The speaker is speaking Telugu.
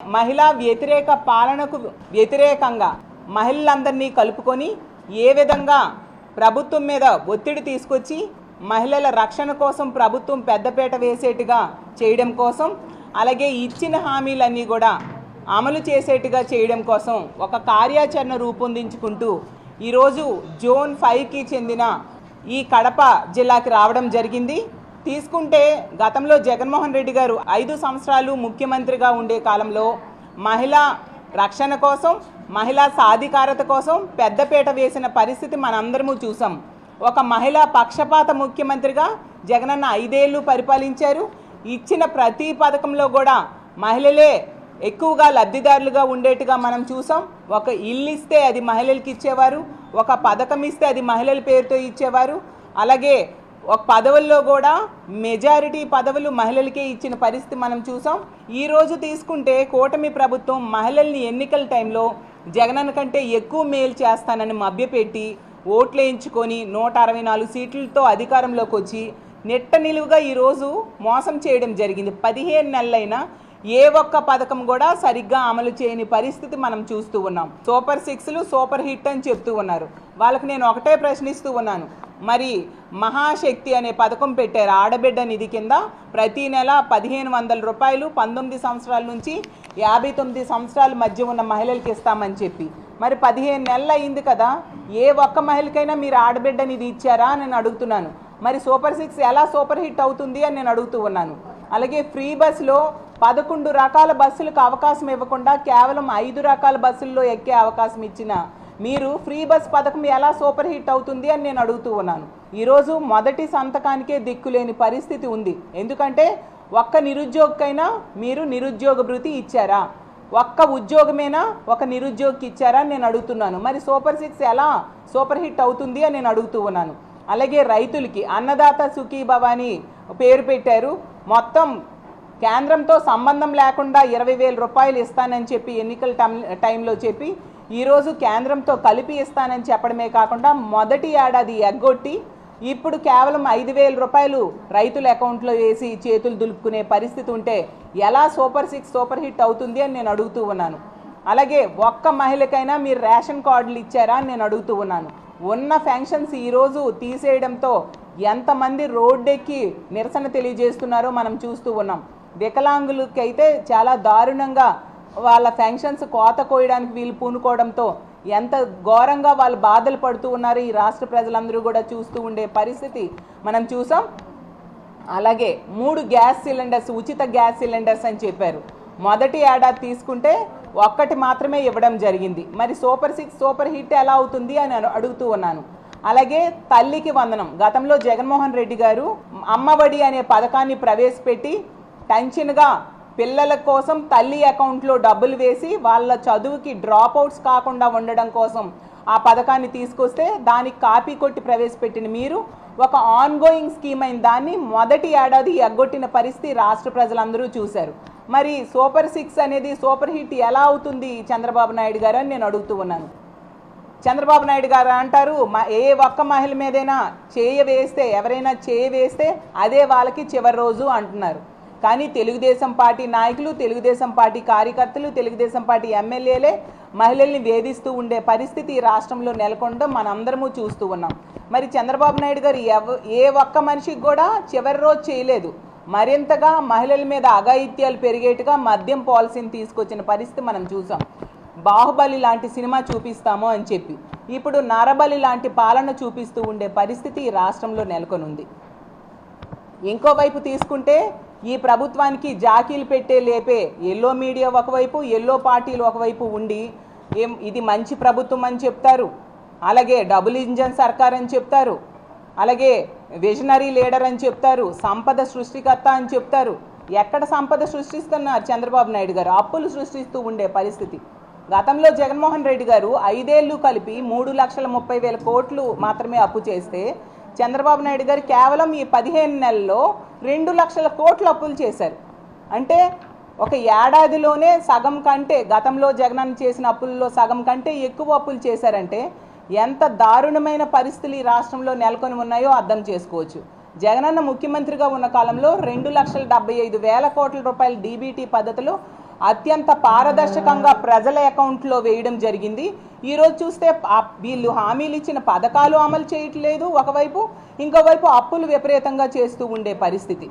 మహిళా వ్యతిరేక పాలనకు వ్యతిరేకంగా మహిళలందరినీ కలుపుకొని ఏ విధంగా ప్రభుత్వం మీద ఒత్తిడి తీసుకొచ్చి మహిళల రక్షణ కోసం ప్రభుత్వం పెద్దపేట వేసేట్టుగా చేయడం కోసం అలాగే ఇచ్చిన హామీలన్నీ కూడా అమలు చేసేట్టుగా చేయడం కోసం ఒక కార్యాచరణ రూపొందించుకుంటూ ఈరోజు జోన్ ఫైవ్కి చెందిన ఈ కడప జిల్లాకి రావడం జరిగింది. తీసుకుంటే గతంలో జగన్మోహన్ రెడ్డి గారు ఐదు సంవత్సరాలు ముఖ్యమంత్రిగా ఉండే కాలంలో మహిళా రక్షణ కోసం మహిళా సాధికారత కోసం పెద్దపీట వేసిన పరిస్థితి మనందరము చూసాం. ఒక మహిళా పక్షపాత ముఖ్యమంత్రిగా జగనన్న ఐదేళ్ళు పరిపాలించారు. ఇచ్చిన ప్రతి పథకంలో కూడా మహిళలే ఎక్కువగా లబ్ధిదారులుగా ఉండేట్టుగా మనం చూసాం. ఒక ఇల్లు ఇస్తే అది మహిళలకి ఇచ్చేవారు ఒక పథకం ఇస్తే అది మహిళల పేరుతో ఇచ్చేవారు. అలాగే ఒక పదవుల్లో కూడా మెజారిటీ పదవులు మహిళలకే ఇచ్చిన పరిస్థితి మనం చూసాం. ఈ రోజు తీసుకుంటే కూటమి ప్రభుత్వం మహిళల్ని ఎన్నికల టైంలో జగనన్న కంటే ఎక్కువ మేలు చేస్తానని మభ్యపెట్టి ఓట్లు వేయించుకొని నూట అరవై నాలుగు సీట్లతో అధికారంలోకి వచ్చి నెట్ట నిలువుగా ఈరోజు మోసం చేయడం జరిగింది. పదిహేను నెలలైనా ఏ ఒక్క పథకం కూడా సరిగ్గా అమలు చేయని పరిస్థితి మనం చూస్తూ ఉన్నాం. సూపర్ సిక్స్లు సూపర్ హిట్ అని చెప్తూ ఉన్నారు. వాళ్ళకి నేను ఒకటే ప్రశ్నిస్తూ ఉన్నాను. మరి మహాశక్తి అనే పథకం పెట్టారు ఆడబిడ్డ నిధి కింద. ప్రతి నెల పదిహేను వందల రూపాయలు పంతొమ్మిది సంవత్సరాల నుంచి యాభై తొమ్మిది సంవత్సరాల మధ్య ఉన్న మహిళలకి ఇస్తామని చెప్పి. మరి పదిహేను నెలలు అయింది కదా ఏ ఒక్క మహిళకైనా మీరు ఆడబిడ్డ నిధి ఇచ్చారా అని నేను అడుగుతున్నాను. మరి సూపర్ సిక్స్ ఎలా సూపర్ హిట్ అవుతుంది అని నేను అడుగుతూ ఉన్నాను. అలాగే ఫ్రీ బస్సులో పదకొండు రకాల బస్సులకు అవకాశం ఇవ్వకుండా కేవలం ఐదు రకాల బస్సుల్లో ఎక్కే అవకాశం ఇచ్చిన మీరు ఫ్రీ బస్ పథకం ఎలా సూపర్ హిట్ అవుతుంది అని నేను అడుగుతూ ఉన్నాను. ఈరోజు మొదటి సంతకానికే దిక్కులేని పరిస్థితి ఉంది. ఎందుకంటే ఒక్క నిరుద్యోగికైనా మీరు నిరుద్యోగ భృతి ఇచ్చారా? ఒక్క ఉద్యోగమేనా ఒక నిరుద్యోగికి ఇచ్చారా అని నేను అడుగుతున్నాను. మరి సూపర్ సిక్స్ ఎలా సూపర్ హిట్ అవుతుంది అని నేను అడుగుతూ ఉన్నాను. అలాగే రైతులకి అన్నదాత సుఖీ భవానీ పేరు పెట్టారు. మొత్తం కేంద్రంతో సంబంధం లేకుండా ఇరవై వేల రూపాయలు ఇస్తానని చెప్పి ఎన్నికల టైం- టైంలో చెప్పి ఈరోజు కేంద్రంతో కలిపి ఇస్తానని చెప్పడమే కాకుండా మొదటి ఏడాది ఎగ్గొట్టి ఇప్పుడు కేవలం ఐదు వేల రూపాయలు రైతుల అకౌంట్లో వేసి చేతులు దులుపుకునే పరిస్థితి ఉంటే ఎలా సూపర్ సిక్స్ సూపర్ హిట్ అవుతుంది అని నేను అడుగుతూ ఉన్నాను. అలాగే ఒక్క మహిళకైనా మీరు రేషన్ కార్డులు ఇచ్చారా అని నేను అడుగుతూ ఉన్నాను. ఉన్న ఫ్యాంక్షన్స్ ఈరోజు తీసేయడంతో ఎంతమంది రోడ్డెక్కి నిరసన తెలియజేస్తున్నారో మనం చూస్తూ ఉన్నాం. వికలాంగులకైతే చాలా దారుణంగా వాళ్ళ శాంక్షన్స్ కోత కోయడానికి వీళ్ళు పూనుకోవడంతో ఎంత ఘోరంగా వాళ్ళు బాధలు పడుతూ ఉన్నారు ఈ రాష్ట్ర ప్రజలందరూ కూడా చూస్తూ ఉండే పరిస్థితి మనం చూసాం. అలాగే మూడు గ్యాస్ సిలిండర్స్ ఉచిత గ్యాస్ సిలిండర్స్ అని చెప్పారు. మొదటి ఏడాది తీసుకుంటే ఒక్కటి మాత్రమే ఇవ్వడం జరిగింది. మరి సూపర్ సిక్స్ సూపర్ హిట్ ఎలా అవుతుంది అని అడుగుతూ ఉన్నాను. అలాగే తల్లికి వందనం. గతంలో జగన్మోహన్ రెడ్డి గారు అమ్మఒడి అనే పథకాన్ని ప్రవేశపెట్టి టెన్షన్గా పిల్లల కోసం తల్లి అకౌంట్లో డబ్బులు వేసి వాళ్ళ చదువుకి డ్రాప్ అవుట్స్ కాకుండా ఉండడం కోసం ఆ పథకాన్ని తీసుకొస్తే దానికి కాపీ కొట్టి ప్రవేశపెట్టిన మీరు ఒక ఆన్గోయింగ్ స్కీమ్ అయిన దాన్ని మొదటి ఏడాది ఎగ్గొట్టిన పరిస్థితి రాష్ట్ర ప్రజలందరూ చూశారు. మరి సూపర్ సిక్స్ అనేది సూపర్ హిట్ ఎలా అవుతుంది చంద్రబాబు నాయుడు గారు అని నేను అడుగుతూ ఉన్నాను. చంద్రబాబు నాయుడు గారు అంటారు మా ఏ ఒక్క మహిళ మీదైనా చేయ వేస్తే ఎవరైనా చేయ వేస్తే అదే వాళ్ళకి చివరి రోజు అంటున్నారు. కానీ తెలుగుదేశం పార్టీ నాయకులు తెలుగుదేశం పార్టీ కార్యకర్తలు తెలుగుదేశం పార్టీ ఎమ్మెల్యేలే మహిళల్ని వేధిస్తూ ఉండే పరిస్థితి ఈ రాష్ట్రంలో నెలకొనడం మనందరము చూస్తూ ఉన్నాం. మరి చంద్రబాబు నాయుడు గారు ఎవ ఏ ఒక్క మనిషికి కూడా చివరి రోజు చేయలేదు. మరింతగా మహిళల మీద అఘాయిత్యాలు పెరిగేట్టుగా మద్యం పాలసీని తీసుకొచ్చిన పరిస్థితి మనం చూసాం. బాహుబలి లాంటి సినిమా చూపిస్తాము అని చెప్పి. ఇప్పుడు నరబలి లాంటి పాలన చూపిస్తూ ఉండే పరిస్థితి ఈ రాష్ట్రంలో నెలకొనుంది. ఇంకోవైపు తీసుకుంటే ఈ ప్రభుత్వానికి జాకీలు పెట్టే లేపే ఎల్లో మీడియా ఒకవైపు ఎల్లో పార్టీలు ఒకవైపు ఉండి ఏం ఇది మంచి ప్రభుత్వం అని చెప్తారు. అలాగే డబుల్ ఇంజన్ సర్కార్ అని చెప్తారు. అలాగే విజనరీ లీడర్ అని చెప్తారు. సంపద సృష్టికర్త అని చెప్తారు. ఎక్కడ సంపద సృష్టిస్తున్నారు చంద్రబాబు నాయుడు గారు? అప్పులు సృష్టిస్తూ ఉండే పరిస్థితి. గతంలో జగన్మోహన్ రెడ్డి గారు ఐదేళ్ళు కలిపి మూడు లక్షల ముప్పై వేల కోట్లు మాత్రమే అప్పు చేస్తే చంద్రబాబు నాయుడు గారు కేవలం ఈ పదిహేను నెలల్లో రెండు లక్షల కోట్లు అప్పులు చేశారు. అంటే ఒక ఏడాదిలోనే సగం కంటే గతంలో జగనన్న చేసిన అప్పుల్లో సగం కంటే ఎక్కువ అప్పులు చేశారంటే ఎంత దారుణమైన పరిస్థితులు ఈ రాష్ట్రంలో నెలకొని ఉన్నాయో అర్థం చేసుకోవచ్చు. జగనన్న ముఖ్యమంత్రిగా ఉన్న కాలంలో రెండు లక్షల డెబ్బై ఐదు వేల కోట్ల రూపాయల డీబీటీ పద్ధతిలో అత్యంత పారదర్శకంగా ప్రజల అకౌంట్లో వేయడం జరిగింది. ఈరోజు చూస్తే వీళ్ళు హామీలు ఇచ్చిన పథకాలు అమలు చేయట్లేదు. ఒకవైపు ఇంకోవైపు అప్పులు విపరీతంగా చేస్తూ ఉండే పరిస్థితి.